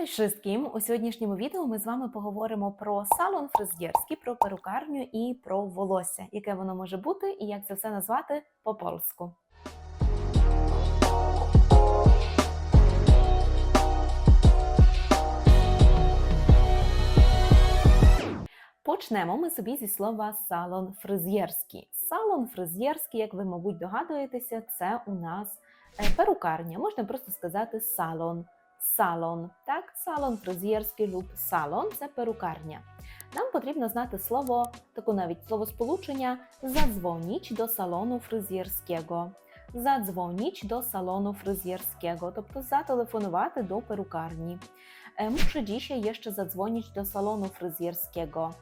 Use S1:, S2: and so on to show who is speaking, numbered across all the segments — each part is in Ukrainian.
S1: Cześć wszystkim! У сьогоднішньому відео ми з вами поговоримо про салон фризєрський, про перукарню і про волосся, яке воно може бути, і як це все назвати по-польську. Почнемо ми собі зі слова салон фризєрський. Салон фризєрський, як ви, мабуть, догадуєтеся, це у нас е, перукарня. Можна просто сказати салон. Салон, так, салон фризєрський люб салон це перукарня. Нам потрібно знати слово, таку навіть словосполучення задзвоніть до салону фризєрського. Задзвоніть до салону фризєрського, тобто зателефонувати до перукарні. Muszę dzisiaj jeszcze zadzwonić do salonu fryzjerskiego.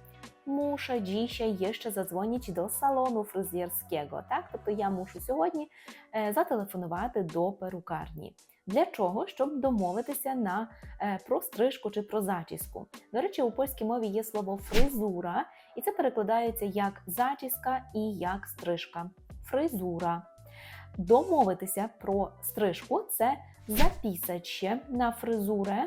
S1: Muszę dzisiaj jeszcze zadzwonić do salonu fryzjerskiego. Так? Тобто я мушу сьогодні е, зателефонувати до перукарні. Для чого? Щоб домовитися на е, про стрижку чи про зачіску. До речі, у польській мові є слово фризура, і це перекладається як зачіска і як стрижка. Фризура. Домовитися про стрижку це записать ще на фризуре,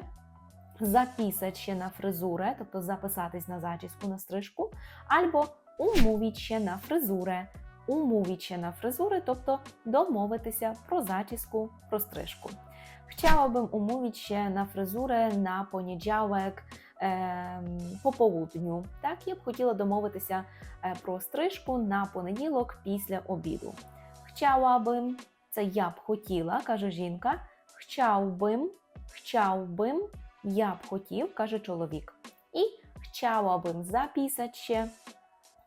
S1: записать ще на фризуре, тобто записатись на зачіску на стрижку, або умовіть на фризуре, умовіть ще на фризури, тобто домовитися про зачіску, про стрижку. Chciałabym umówić się na fryzurę na poniedziałek ем, по południu. Так, я б хотіла домовитися е, про стрижку на понеділок після обіду. Chciałabym – це я б хотіла, каже жінка. Chciałbym, chciałbym, я б хотів, каже чоловік. І chciałabym zapisać się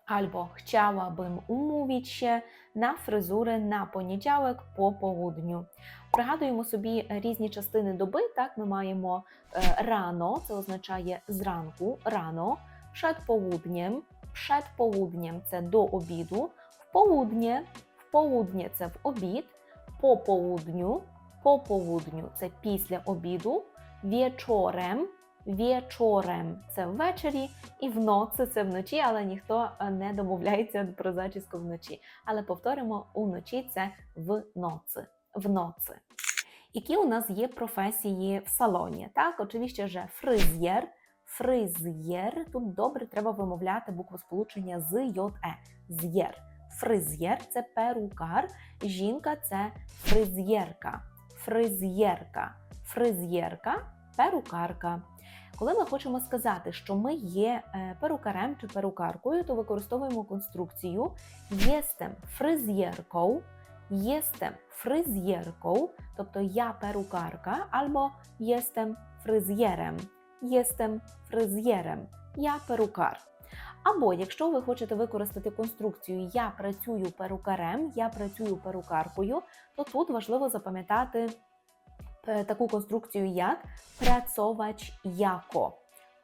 S1: albo chciałabym umówić się на фризури на понеділок по południu. Пригадуємо собі різні частини доби. Так, ми маємо е, рано, це означає зранку, рано, przed południem, przed południem – це до обіду, в полуднє, в полуднє – це в обід, по południu, по południu – це після обіду, wieczorem, wieczorem – це ввечері, і в ноці це вночі, але ніхто е, не домовляється про зачіску вночі. Але повторимо, уночі це в ноці. Які у нас є професії в салоні? Так, очевидно, же фризєр, фризєр. Тут добре треба вимовляти букву сполучення з ЙЕ. З'єр. Фризєр це перукар, жінка це фризєрка. Фризєрка. Фризєрка перукарка. Коли ми хочемо сказати, що ми є е, перукарем чи перукаркою, то використовуємо конструкцію єстем фризєркою, єстем фризєркою, тобто я перукарка, або єстем фризєрем, єстем фризєрем, я перукар. Або якщо ви хочете використати конструкцію Я працюю перукарем, я працюю перукаркою, то тут важливо запам'ятати таку конструкцію, як працовач яко.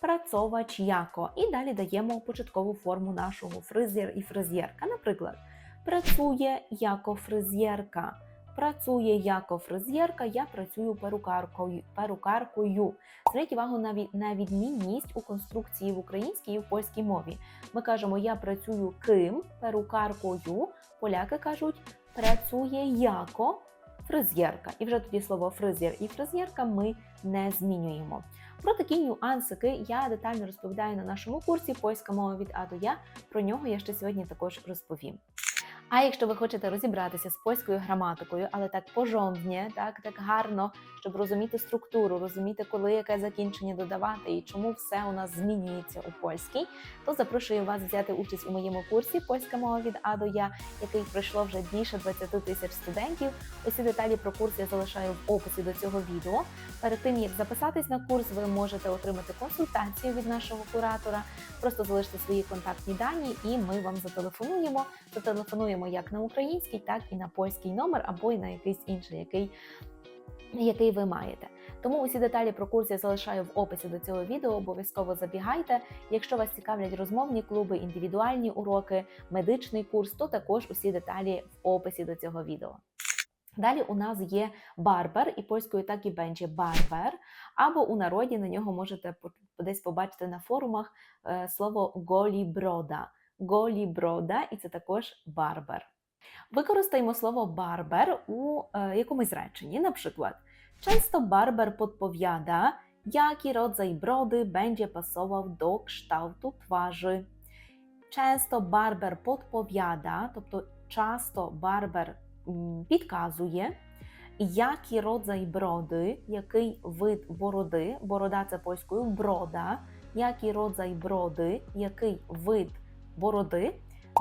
S1: Працовач яко. І далі даємо початкову форму нашого фризєр і фризєрка. Наприклад, працює яко фризєрка. Працює яко фризєрка, я працюю перукаркою. перукаркою. Зверніть увагу на відмінність у конструкції в українській і в польській мові. Ми кажемо я працюю ким, перукаркою. Поляки кажуть працює яко фризєрка. І вже тоді слово фризєр і фризєрка ми не змінюємо. Про такі нюансики я детально розповідаю на нашому курсі Польська мова від А до Я. Про нього я ще сьогодні також розповім. А якщо ви хочете розібратися з польською граматикою, але так пожовдні, так так гарно, щоб розуміти структуру, розуміти, коли яке закінчення додавати і чому все у нас змінюється у польській, то запрошую вас взяти участь у моєму курсі Польська мова від А до Я, який пройшло вже більше 20 тисяч студентів. Усі деталі про курс я залишаю в описі до цього відео. Перед тим як записатись на курс, ви можете отримати консультацію від нашого куратора. Просто залиште свої контактні дані, і ми вам зателефонуємо. Зателефонуємо як на український, так і на польський номер, або й на якийсь інший, який, який ви маєте. Тому усі деталі про курс я залишаю в описі до цього відео. Обов'язково забігайте. Якщо вас цікавлять розмовні клуби, індивідуальні уроки, медичний курс, то також усі деталі в описі до цього відео. Далі у нас є барбер, і польською так і бенче барбер, або у народі на нього можете десь побачити на форумах е, слово голіброда. Голіброда, і це також барбер. Використаємо слово барбер у е, якомусь реченні. Наприклад, часто барбер podpowiada, Jaki rodzaj brody będzie pasował do kształtu twarzy? Często barber podpowiada, тобто часто барбер підказує, який роdzaj броди, який вид бороди, борода це польською брода, який роdzaj броди, який вид бороди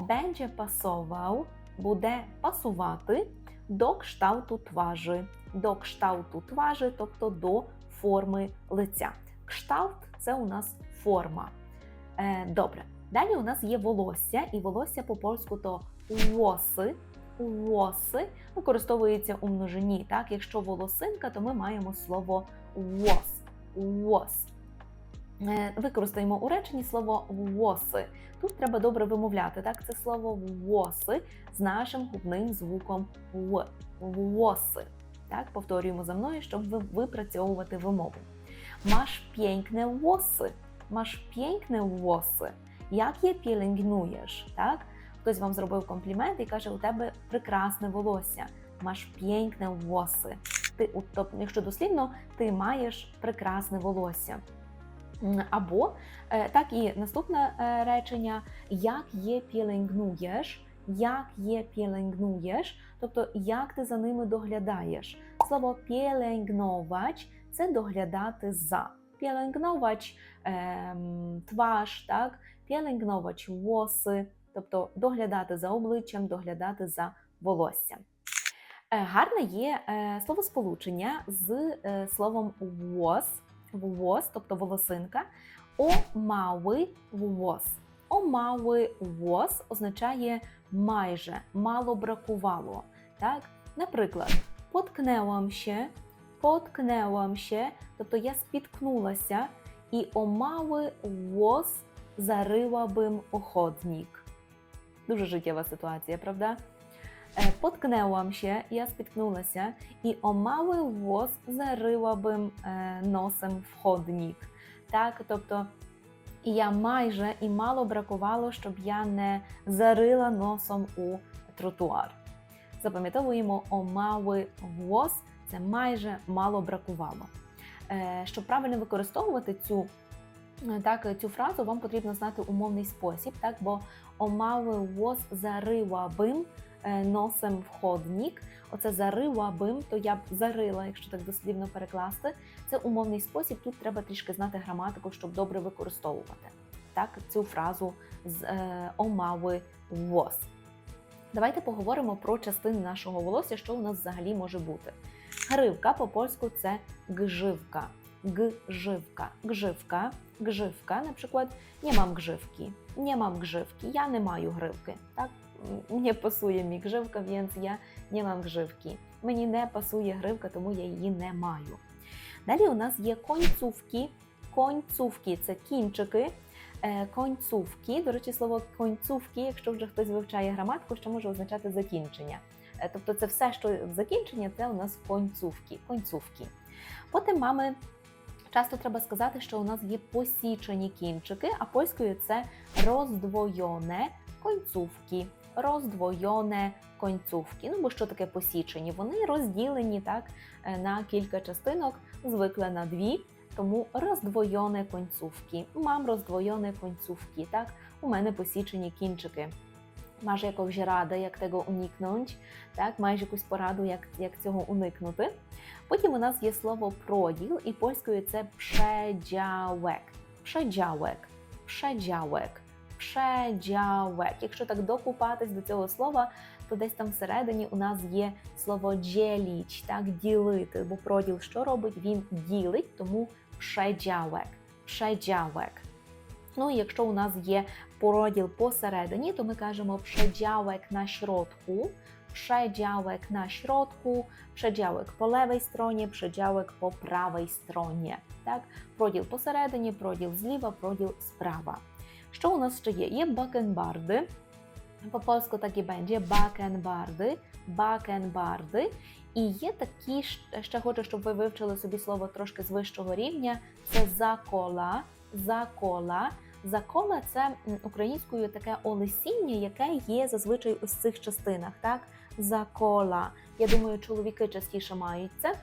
S1: będzie pasował, буде пасувати до kształtu twarzy, до kształtu twarzy, тобто до форми лиця. Кшталт це у нас форма. Е, добре. Далі у нас є волосся, і волосся по польську то воси. Воси використовується у множині. Так? Якщо волосинка, то ми маємо слово вос. Вос. Е, Використаємо у реченні слово воси. Тут треба добре вимовляти. Так? Це слово воси з нашим губним звуком в. Воси. Так? Повторюємо за мною, щоб випрацьовувати вимову. Masz piękne włosy. Masz piękne włosy. Як je pielęgnujesz? Так? Хтось вам зробив комплімент і каже, у тебе прекрасне волосся. Masz piękne włosy. Ти, тобто, якщо дослівно, ти маєш прекрасне волосся. Або е, так і наступне е, речення: як є pielęgnujesz, як є pielęgnujesz, тобто як ти за ними доглядаєш. Слово pielęgnować – це доглядати за. Pielęgnować ем, twarz, так? pielęgnować włosy, тобто доглядати за обличчям, доглядати за волоссям. Е, Гарне є словосполучення з словом włos, włos, тобто волосинка, о mały włos. О означає майже, мало бракувало. Так? Наприклад, поткнęłam się, поткнęłam się, тобто я спіткнулася, і о mały włos zaryłabym o chodnik. Дуже життєва ситуація, правда? Поткнęłam się, я спіткнулася, і о mały włos носом в chodnik. Так, тобто я майже і мало бракувало, щоб я не зарила носом у тротуар. Запам'ятовуємо о mały włos – це майже мало бракувало. Е, Щоб правильно використовувати цю, е, так, цю фразу, вам потрібно знати умовний спосіб, так, бо о mały włos zaryłabym е, носом в chodnik. Оце заривабим, то я б зарила, якщо так дослівно перекласти. Це умовний спосіб. Тут треба трішки знати граматику, щоб добре використовувати так, цю фразу з е, омави вос. Давайте поговоримо про частини нашого волосся, що у нас взагалі може бути. Гривка по польську це гживка. Гживка. Гживка. Гживка, наприклад, nie mam grzywki. Nie mam grzywki. Ja nie маю гривки. Так? М, Nie pasuje mi grzywka, więc ja nie mam grzywki. Мені не пасує гривка, тому я її не маю. Далі у нас є концівки. Концівки це кінчики. Е, до речі, слово концівки, якщо вже хтось вивчає граматику, що може означати закінчення. Е, Тобто це все, що закінчення, це у нас концівки. концівки. Потім mamy, часто треба сказати, що у нас є посічені кінчики, а польською це роздвоєне końcówki. Роздвоєне końcówki. Ну бо що таке посічені? Вони розділені так е, на кілька частинок, звикли на дві. Тому роздвоєне końcówki. Мам роздвоєне końcówki, так? У мене посічені кінчики. Masz jakąś radę, jak tego uniknąć, так? Маєш якусь пораду, як, як цього уникнути. Потім у нас є слово проділ, і польською це przedziałek. Przedziałek. Przedziałek. Przedziałek. Якщо так докупатись до цього слова, то десь там всередині у нас є слово діліч, так, ділити, бо проділ що робить? Він ділить, тому przedziałek. Przedziałek. Ну і якщо у нас є проділ посередині, то ми кажемо przedziałek на środku, przedziałek na środku, przedziałek po lewej stronie, przedziałek po prawej stronie. Так? Проділ посередині, проділ зліва, проділ справа. Що у нас ще є? Є бакенбарди. По польську так і będzie бакенбарди, бакенбарди. І є такі, ще хочу, щоб ви вивчили собі слово трошки з вищого рівня. Це закола, закола. Закола це українською таке олесіння, яке є зазвичай ось цих частинах. Так? Закола. Я думаю, чоловіки частіше мають це.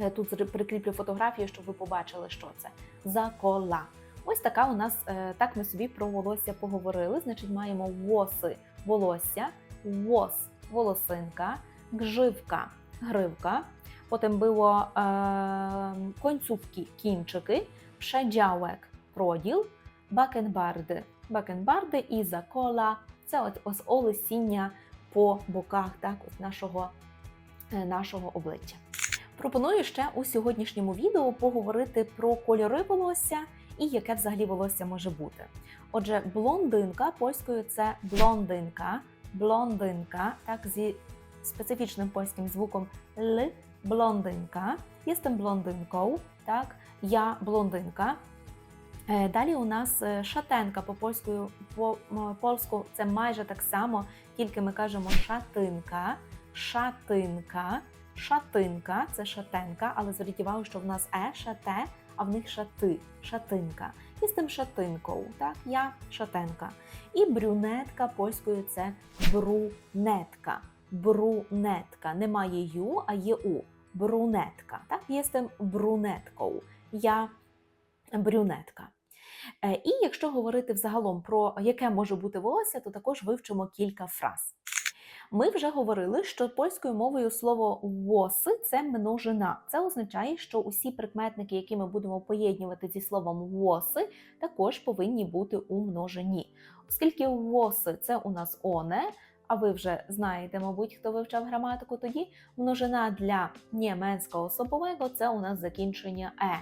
S1: Е, Тут прикріплю фотографію, щоб ви побачили, що це. Закола. Ось така у нас, е, так ми собі про волосся поговорили. Значить, маємо воси волосся, вос волосинка, гживка гривка. Потім було е, końcówki кінчики, przedziałek проділ, бакенбарди. Бакенбарди і закола це от ось олесіння по боках так, от нашого, е, нашого обличчя. Пропоную ще у сьогоднішньому відео поговорити про кольори волосся і яке взагалі волосся може бути. Отже, блондинка польською це блондинка, блондинка, так зі специфічним польським звуком L, блондинка. Jestem блондинкою, так, я блондинка. Е, Далі у нас е, шатенка по польською по польську це майже так само, тільки ми кажемо шатинка, шатинка, шатинка це шатенка, але зверніть увагу, що в нас е, шате, а в них шати, шатинка. Jestem шатинкою, так, я шатенка. І брюнетка польською це брунетка. Брунетка. Немає ю, а є у. Брунетка. Так, jestem брунеткою. Я брюнетка. Е, І якщо говорити взагалом про яке може бути волосся, то також вивчимо кілька фраз. Ми вже говорили, що польською мовою слово воси це множина. Це означає, що усі прикметники, які ми будемо поєднувати зі словом воси, також повинні бути у множині. Оскільки воси це у нас оне, а ви вже знаєте, мабуть, хто вивчав граматику тоді, множина для німецького особового це у нас закінчення е.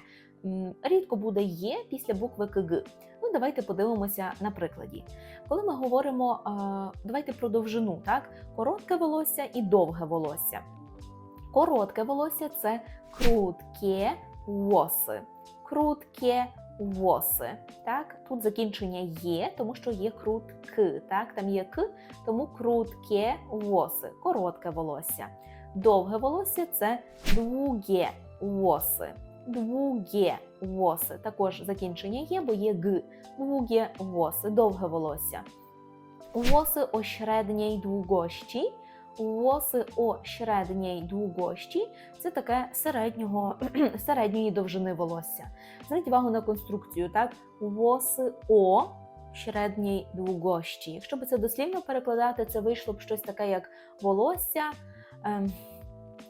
S1: Рідко буде є після букви КГ. Ну, давайте подивимося на прикладі. Коли ми говоримо, давайте про довжину, так? Коротке волосся і довге волосся. Коротке волосся це крутке воси. Крутке воси. Так? Тут закінчення є, тому що є крутки. Так? Там є к, тому крутке воси. Коротке волосся. Довге волосся це двуге воси. Двуге воси. Також закінчення є, бо є г. Długie włosy, довге волосся. Włosy o średniej długości. Włosy o średniej długości це таке середнього, середньої довжини волосся. Зверніть увагу на конструкцію, так? Włosy o średniej długości. Якщо би це дослівно перекладати, це вийшло б щось таке, як волосся ем,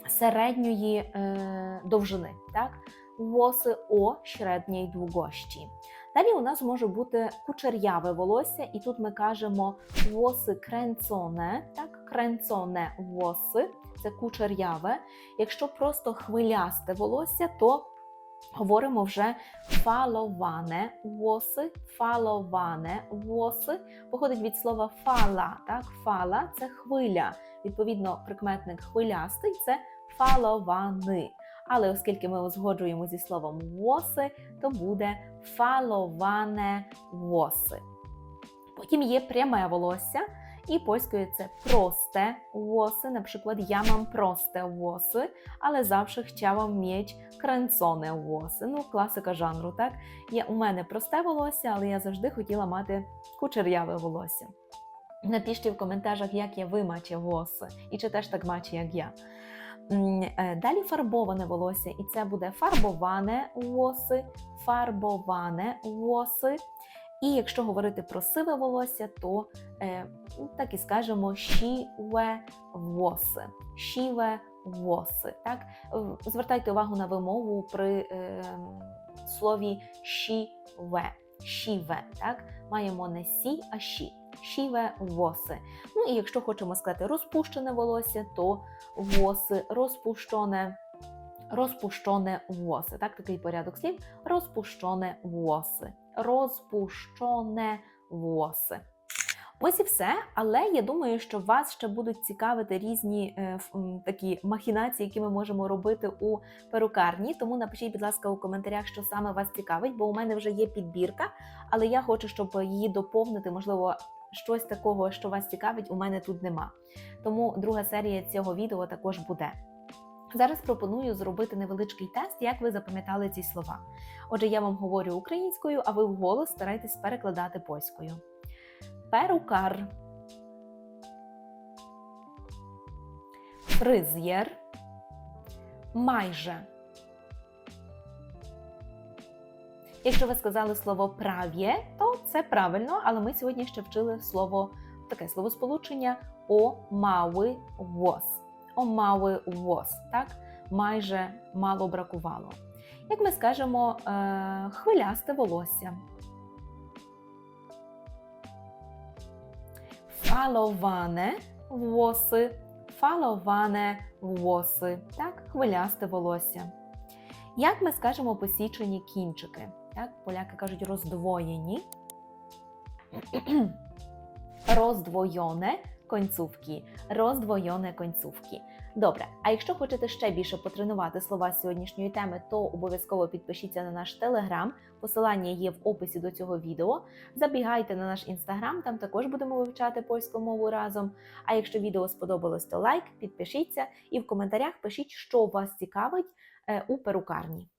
S1: середньої е, довжини. Так? Włosy o średniej długości. Далі у нас може бути кучеряве волосся, і тут ми кажемо włosy kręcone, так, kręcone włosy, це кучеряве. Якщо просто хвилясте волосся, то говоримо вже фаловане włosy, фаловане włosy. Походить від слова фала, так, фала це хвиля. Відповідно, прикметник хвилястий це фалований. Але оскільки ми узгоджуємо зі словом воси, то буде фаловане воси. Потім є пряме волосся, і польською це просте воси. Наприклад, я мам просте воси, але завжди chciałam mieć кренцоне воси. Ну, класика жанру, так? Є у мене просте волосся, але я завжди хотіла мати кучеряве волосся. Напишіть в коментарях, як я ви маcie воси, і чи теж так маcie, як я. Е, Далі фарбоване волосся, і це буде фарбоване воси, фарбоване воси. І якщо говорити про сиве волосся, то е, ну, так і скажемо шіве воси. Шіве воси. Так? Звертайте увагу на вимову при е, слові шіве. Шіве, так? Маємо не сі, а ші. Шіве воси. Ну і якщо хочемо сказати розпущене волосся, то воси розпущене, розпущене воси. Так, такий порядок слів. Розпущене воси. Розпущене воси. Ось і все, але я думаю, що вас ще будуть цікавити різні е, такі махінації, які ми можемо робити у перукарні. Тому напишіть, будь ласка, у коментарях, що саме вас цікавить, бо у мене вже є підбірка, але я хочу, щоб її доповнити, можливо, щось такого, що вас цікавить, у мене тут нема. Тому друга серія цього відео також буде. Зараз пропоную зробити невеличкий тест, як ви запам'ятали ці слова. Отже, я вам говорю українською, а ви вголос старайтесь перекладати польською. Перукар, фризєр, майже, Якщо ви сказали слово прав'є, то це правильно, але ми сьогодні ще вчили слово таке словосполучення о маły głos. О так? Майже мало бракувало. Як ми скажемо, е, хвилясте волосся. Фаловане włosy, фаловане włosy, так, хвилясте волосся. Як ми скажемо посічені кінчики? Так, поляки кажуть роздвоєні. Роздвоєне końcówki, роздвоєне końcówki. Добре, а якщо хочете ще більше потренувати слова сьогоднішньої теми, то обов'язково підпишіться на наш телеграм. Посилання є в описі до цього відео. Забігайте на наш інстаграм, там також будемо вивчати польську мову разом. А якщо відео сподобалось, то лайк, підпишіться і в коментарях пишіть, що вас цікавить е, у перукарні.